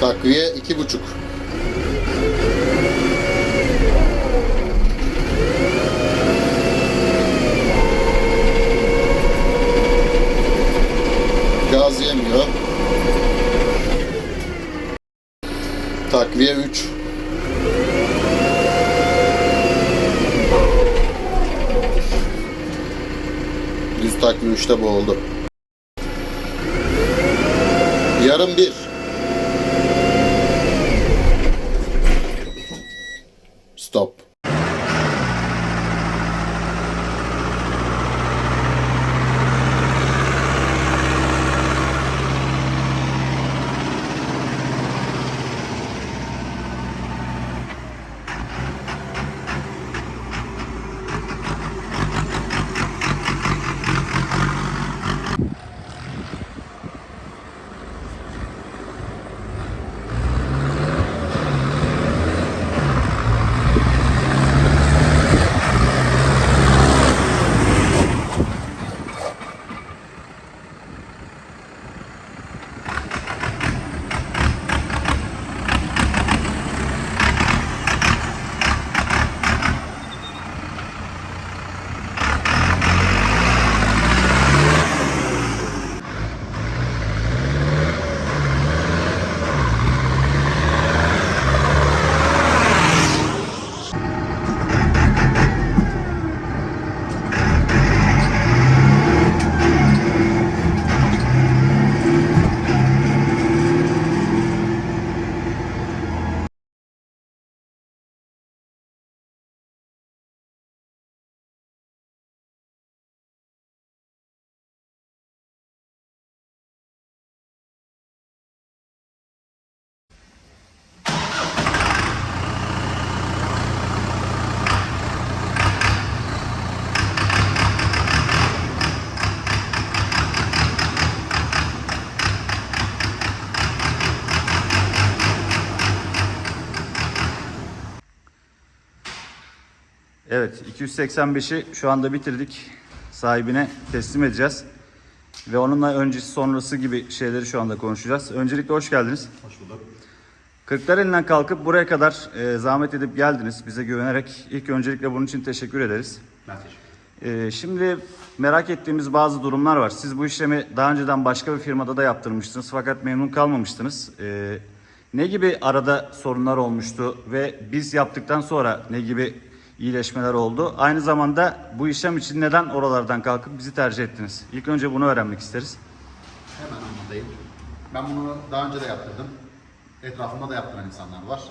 Takviye iki buçuk. Gaz yemiyor. Takviye 3. Düz takviye 3'te bu oldu. Yarım bir. Evet 285'i şu anda bitirdik. Sahibine teslim edeceğiz. Ve onunla öncesi sonrası gibi şeyleri şu anda konuşacağız. Öncelikle hoş geldiniz. Hoş bulduk. Kırklareli'nden kalkıp buraya kadar e, zahmet edip geldiniz. Bize güvenerek ilk öncelikle bunun için teşekkür ederiz. Ben teşekkür ederim. E, şimdi merak ettiğimiz bazı durumlar var. Siz bu işlemi daha önceden başka bir firmada da yaptırmıştınız fakat memnun kalmamıştınız. E, ne gibi arada sorunlar olmuştu ve biz yaptıktan sonra ne gibi iyileşmeler oldu? Aynı zamanda bu işlem için neden oralardan kalkıp bizi tercih ettiniz? İlk önce bunu öğrenmek isteriz. Hemen anlatayım. Ben bunu daha önce de yaptırdım. Etrafımda da yaptıran insanlar var.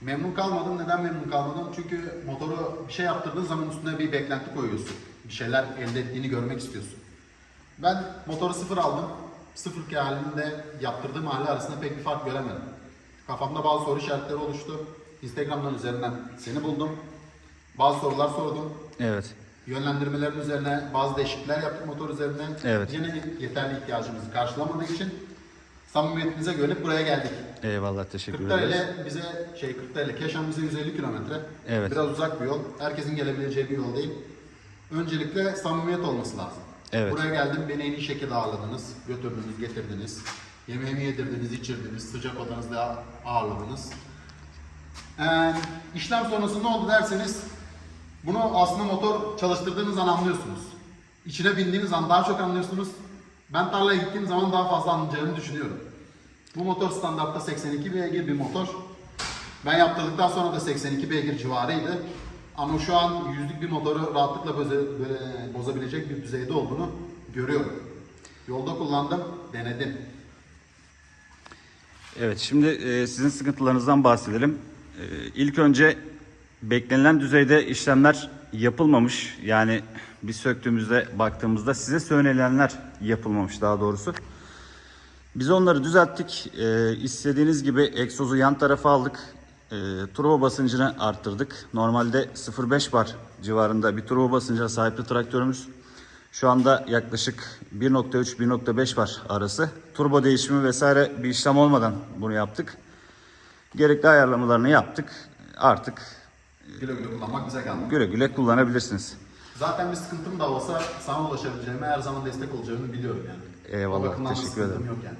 Memnun kalmadım. Neden memnun kalmadım? Çünkü motoru bir şey yaptırdığın zaman üstüne bir beklenti koyuyorsun. Bir şeyler elde ettiğini görmek istiyorsun. Ben motoru sıfır aldım. Sıfır halinde yaptırdığım hali arasında pek bir fark göremedim. Kafamda bazı soru işaretleri oluştu. Instagram'dan üzerinden seni buldum. Bazı sorular sordum. Evet. Yönlendirmelerin üzerine bazı değişiklikler yaptık motor üzerine. Evet. Yine yeterli ihtiyacımızı karşılamadığı için samimiyetimize güvenip buraya geldik. Eyvallah teşekkür ederiz. Kırklareli bize şey Kırklareli Keşan bize 150 kilometre. Evet. Biraz uzak bir yol. Herkesin gelebileceği bir yol değil. Öncelikle samimiyet olması lazım. Evet. Buraya geldim beni en iyi şekilde ağırladınız. Götürdünüz, getirdiniz. Yemeğimi yedirdiniz, içirdiniz. Sıcak odanızda ağırladınız. Ee, işlem sonrası ne oldu derseniz bunu aslında motor çalıştırdığınız an anlıyorsunuz. İçine bindiğiniz an daha çok anlıyorsunuz. Ben tarlaya gittiğim zaman daha fazla anlayacağımı düşünüyorum. Bu motor standartta 82 beygir bir motor. Ben yaptırdıktan sonra da 82 beygir civarıydı. Ama şu an yüzlük bir motoru rahatlıkla boza- bozabilecek bir düzeyde olduğunu görüyorum. Yolda kullandım, denedim. Evet şimdi e, sizin sıkıntılarınızdan bahsedelim. E, ilk önce beklenilen düzeyde işlemler yapılmamış. Yani biz söktüğümüzde baktığımızda size söylenilenler yapılmamış daha doğrusu. Biz onları düzelttik. E, istediğiniz gibi egzozu yan tarafa aldık. E, turbo basıncını arttırdık. Normalde 0.5 bar civarında bir turbo basıncına sahip bir traktörümüz. Şu anda yaklaşık 1.3-1.5 var arası. Turbo değişimi vesaire bir işlem olmadan bunu yaptık. Gerekli ayarlamalarını yaptık. Artık Güle güle kullanmak bize kaldı. güle güle kullanabilirsiniz. Zaten bir sıkıntım da olsa sana ulaşabileceğime her zaman destek olacağımı biliyorum yani. Eyvallah, teşekkür ederim. Yok yani.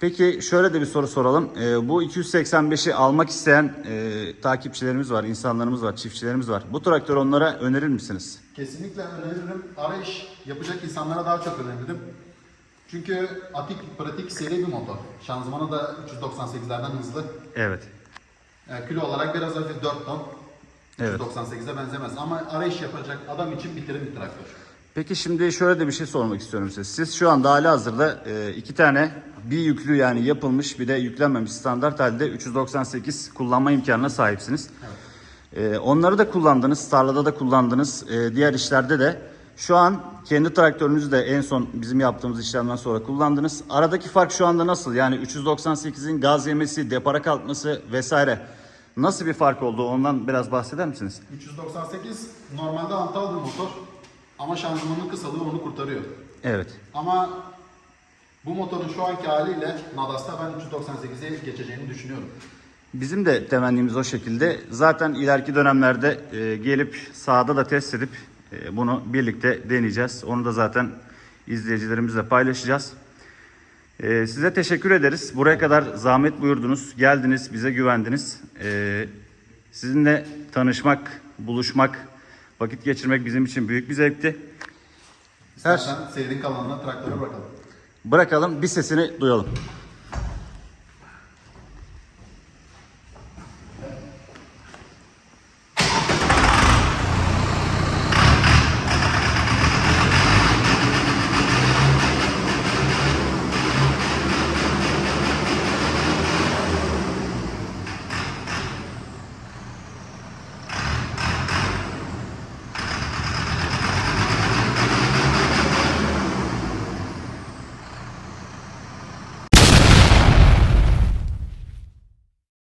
Peki şöyle de bir soru soralım. Ee, bu 285'i almak isteyen e, takipçilerimiz var, insanlarımız var, çiftçilerimiz var. Bu traktörü onlara önerir misiniz? Kesinlikle öneririm. Arayış yapacak insanlara daha çok öneririm. Çünkü atik, pratik, seri bir motor. Şanzımanı da 398'lerden hızlı. Evet. E, kilo olarak biraz hafif 4 ton. Evet. 398'e benzemez. Ama arayış yapacak adam için bitirim bir traktör. Peki şimdi şöyle de bir şey sormak istiyorum size. Siz şu anda hali hazırda e, iki tane bir yüklü yani yapılmış bir de yüklenmemiş standart halde 398 kullanma imkanına sahipsiniz. E, onları da kullandınız, tarlada da kullandınız, e, diğer işlerde de. Şu an kendi traktörünüzü de en son bizim yaptığımız işlemden sonra kullandınız. Aradaki fark şu anda nasıl? Yani 398'in gaz yemesi, depara kalkması vesaire nasıl bir fark oldu? Ondan biraz bahseder misiniz? 398 normalde antal bir motor. Ama şanzımanın kısalığı onu kurtarıyor. Evet. Ama bu motorun şu anki haliyle Nadas'ta ben 398'e geçeceğini düşünüyorum. Bizim de temennimiz o şekilde. Zaten ileriki dönemlerde e, gelip sahada da test edip e, bunu birlikte deneyeceğiz. Onu da zaten izleyicilerimizle paylaşacağız. E, size teşekkür ederiz. Buraya kadar zahmet buyurdunuz, geldiniz, bize güvendiniz. E, sizinle tanışmak, buluşmak, vakit geçirmek bizim için büyük bir zevkti. İstersen seyrin kalanına traktöre bırakalım. Bırakalım, bir sesini duyalım.